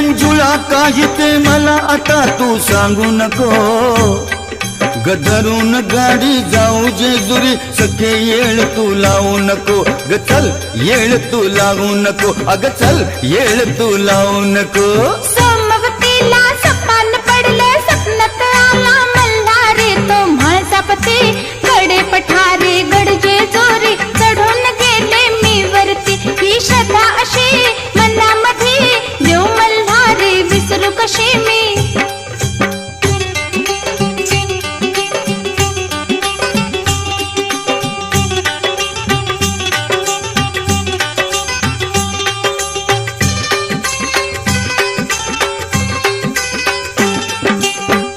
मंजुळा काही ते मला आता तू सांगू नको. गदरून गाडी जाऊ जेजुरी सखे येळ तू लावू नको. ग चल, येळ तू लावू नको. अग चल, येळ तू लावू नको. कशी मी।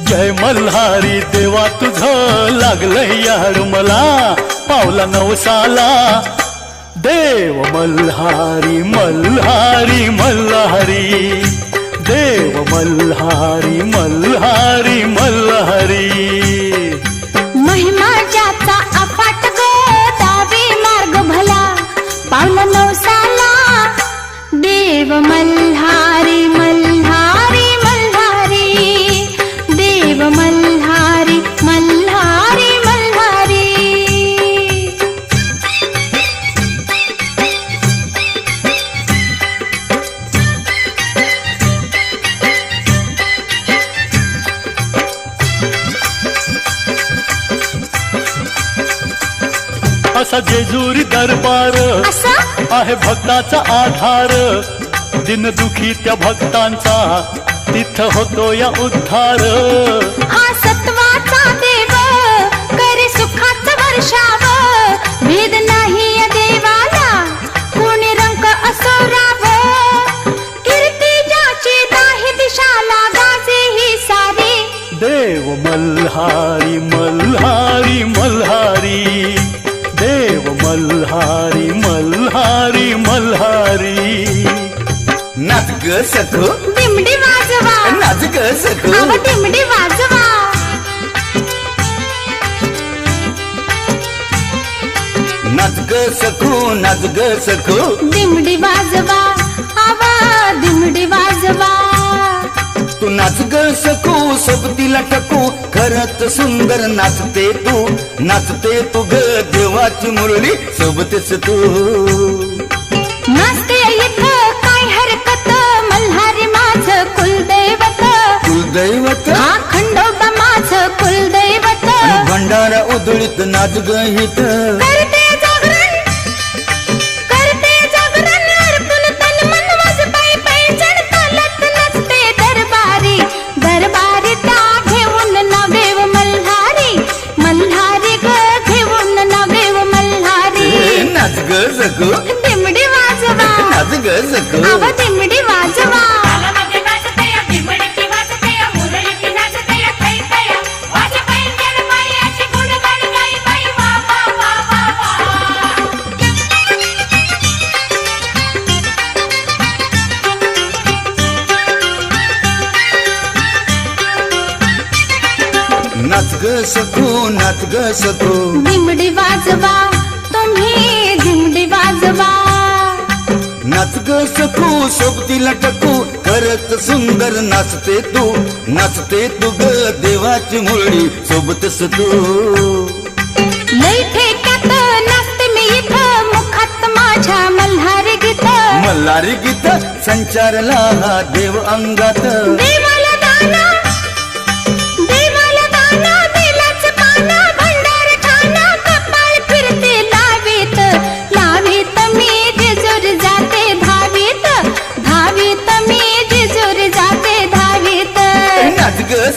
जय मल्हारी देवा तुझं लागलंय याड मला. पावला नवसाला. देव मल्हारी मल्हारी मल्हारी. देव मल्हारी मल्हारी मल्हारी. महिमा ज्याचा अपाट गो दावे मार्ग भला. पावलं नवसाला देव मल्हारी. आहे भक्ताचा आधार. दिन दुखी त्या भक्तांचा तिथं होतो या उद्धार. हा सत्वाचा देव करे सुखाचं वर्षाव. भेद नाही या देवाला कोणी रंग असो राव. कीर्ती ज्याची दाही दिशाला गाजे ही सारी. देव मल्हारी ग सखो. दिमडी वाजवा. नाच ग वाजवा. नाच ग सखो नाच ग सखो. दिमडी वाजवा. आवा दिमडी वाजवा. तू नाच ग सकू सोबतीला टकू खरंच सुंदर नाचते तू. नाचते तू ग देवाची मुरळी सोबतच तू. कुलदैवत. हा खंडोबा माझ कुलदैवत. भंडारा उधळीत नाच ग सकू दिमडी वाजवा तुम्ही दिमडी वाजवा. नाच ग सकू सोबतीला टकू खरंच सुंदर नाचते तू. नाचते तू ग देवाची मुरळी सोबतच तू लई ठेक्यात नाचते मी इथं मुखात माझ्या मल्हारी गीत. मल्हारी गीत संचारला देव अंगात. देवाला दाना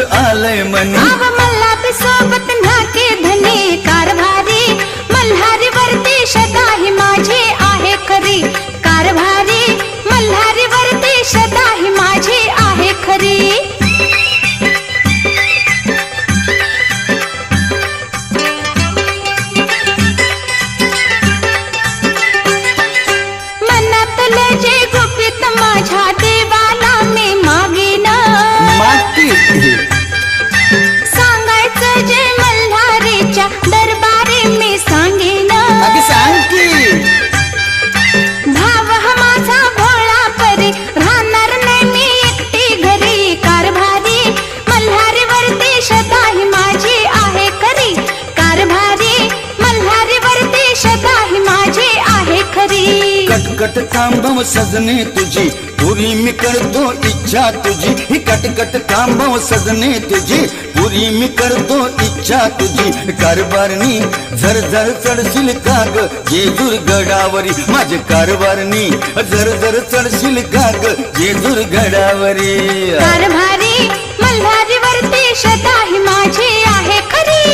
आलंय मनी. सजने तुझी पुरी मी करतो इच्छा तुझी. ही कटकट थांबव सजने तुझी पुरी मी करतो इच्छा तुझी. कारभारणी झर झर चढशील काग जेजूर गडावरी. माझे कारभारणी झर झर चढशील काग जेजूर गडावरी. कारभारी मल्हारी वरती सदा ही माझी आहे खरी.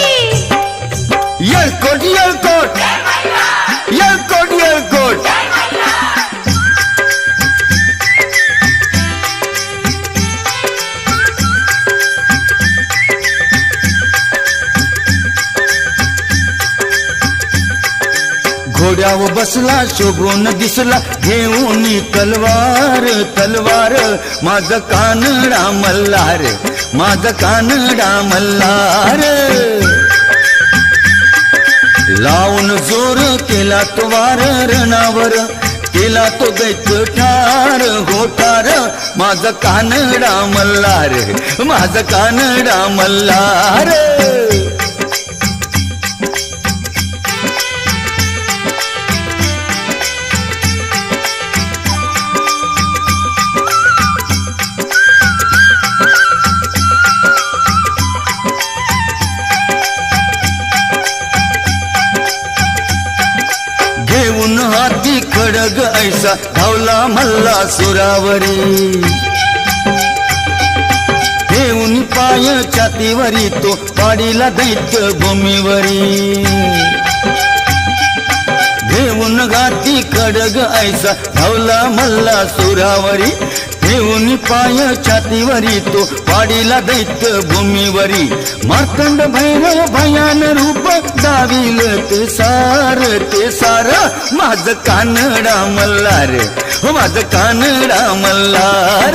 येळकोट येळकोट येळकोट. घोड्याव बसला शोभून दिसला घेऊन तलवार तलवार. माझ कानडा मल्हार माझ कानडा मल्हार लावून जोर केला तो वार रणावर केला तो दैत ठार होठार माझा कानडा मल्हार माझ कानडा मल्हार ऐसा धावला मल्ला सुरावरी. घेऊन पाय छातीवरी तो पाडीला दैत्य भूमीवरी. घेऊन गाती खडग ऐसा धावला मल्ला सुरावरी. घेऊन पाय छातीवरी तो पाडीला दैत्य भूमीवरी. मार्तंड भैरव भयान रूप दाविल ते सार ते सार. माझ कानडा मल्लार हो माझ कानडा मल्लार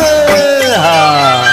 हा.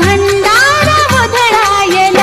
భండార మొదలాయన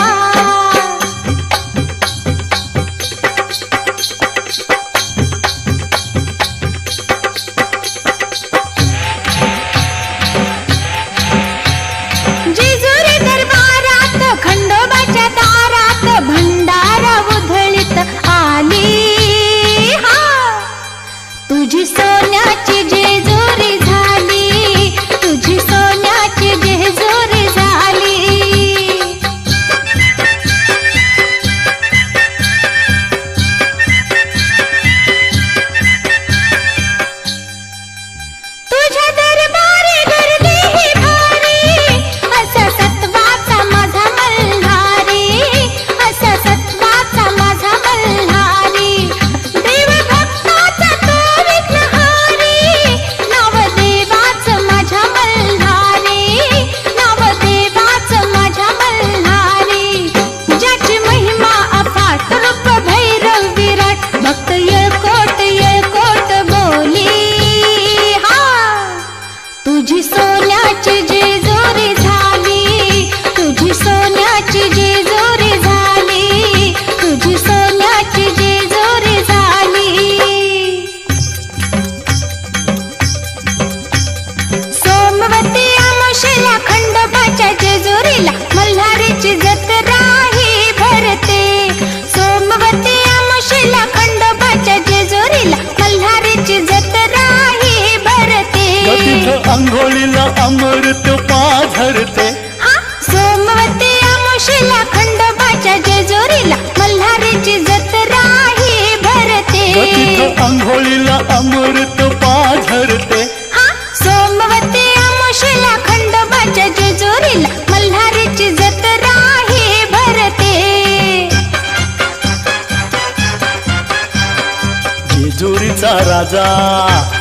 माझा.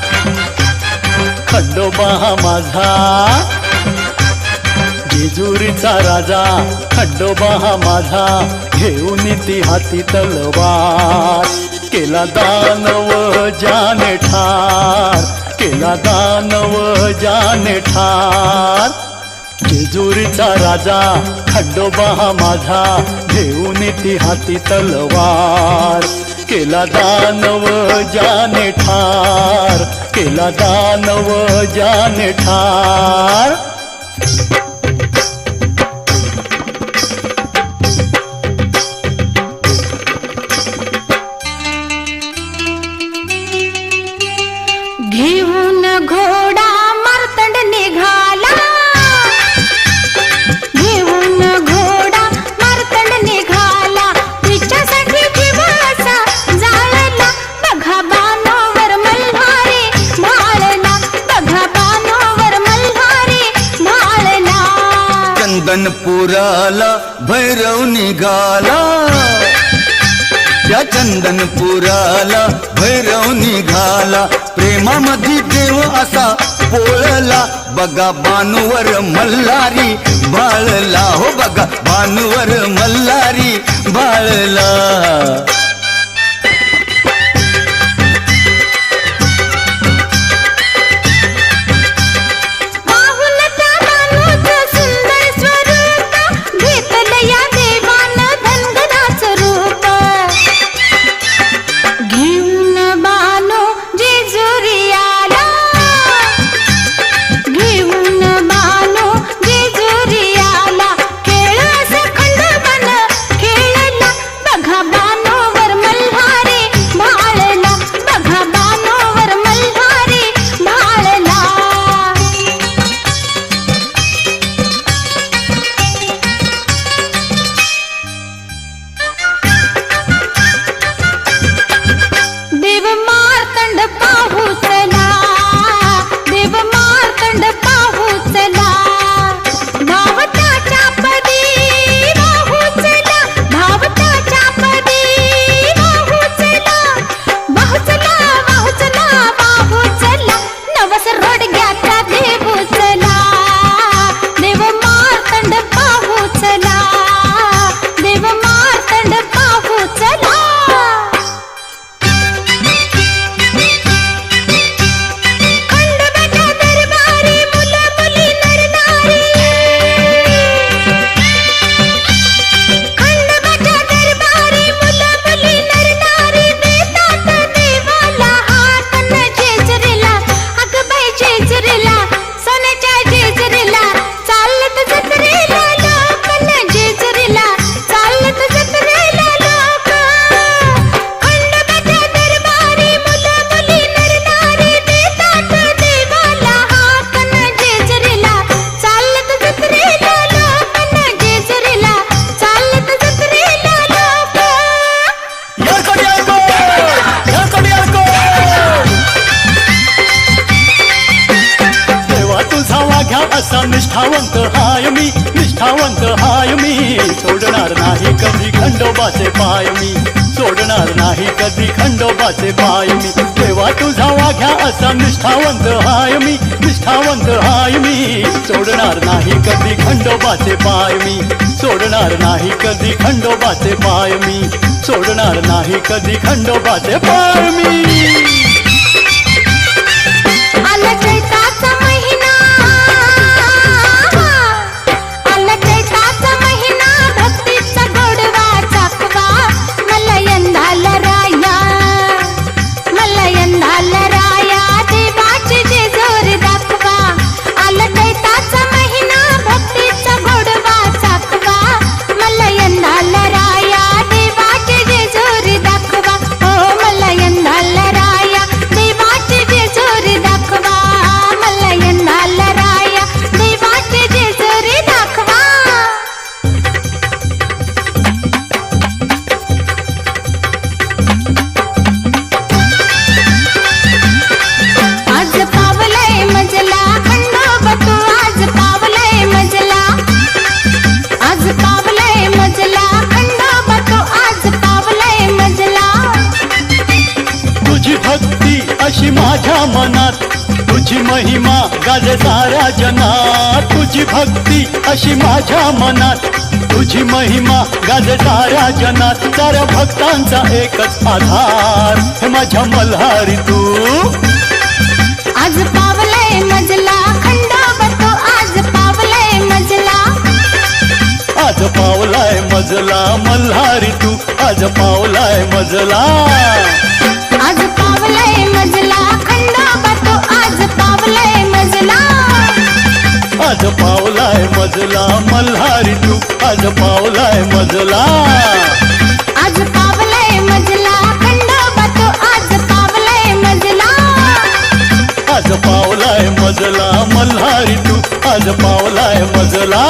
खंडोबा हा माझा. जेजुरीचा राजा खंडोबा हा माझा. घेऊन ती हाती तलवार. केला दानव जाने ठार. केला दानव जाने ठार. जेजुरीचा राजा खंडोबा हा माझा. घेऊन ती हाती तलवार. केला दानव जाने ठार केला दानव जाने ठार. निघाला. त्या चंदनपुराला भैरव निघाला. प्रेमामध्ये देव असा पोळला. बघा बानुवर मल्हारी बाळला. हो बघा बानुवर मल्हारी बाळला. नाही कधी खंडोबाचे पाय मी. सोडणार नाही कधी खंडोबाचे पाय मी. सोडणार नाही कधी खंडोबाचे पाय मी. महिमा गाजे सारा जना तुझी भक्ती अशी माझ्या मनात. तुझी महिमा गाजे सारा जनात. साऱ्या भक्तांचा एकच आधार. हे माझ्या मल्हारी तू. आज पावले मजला खंडोबा तो आज पावले मजला. आज पावलाय मजला मल्हारी तू. आज पावलाय मजला. आज पावलाय मजला. पावलंय मजला. आज पावलाय मजला मल्हारी तू आज पावलाय मजला. आज पावलंय मजला खंडोबा तो आज पावलंय मजला. आज पावलाय मजला मल्हारी तू आज पावलाय मजला.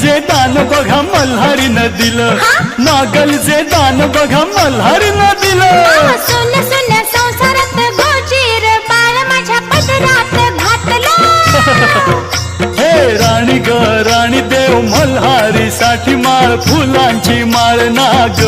जे दान बघा मल्हारीनं दिलं मागल जे दान बघा दिलं माझ्या पदरात घातलं. हे राणी ग राणी देव मल्हारी साठी माळ फुलांची माळ नाग.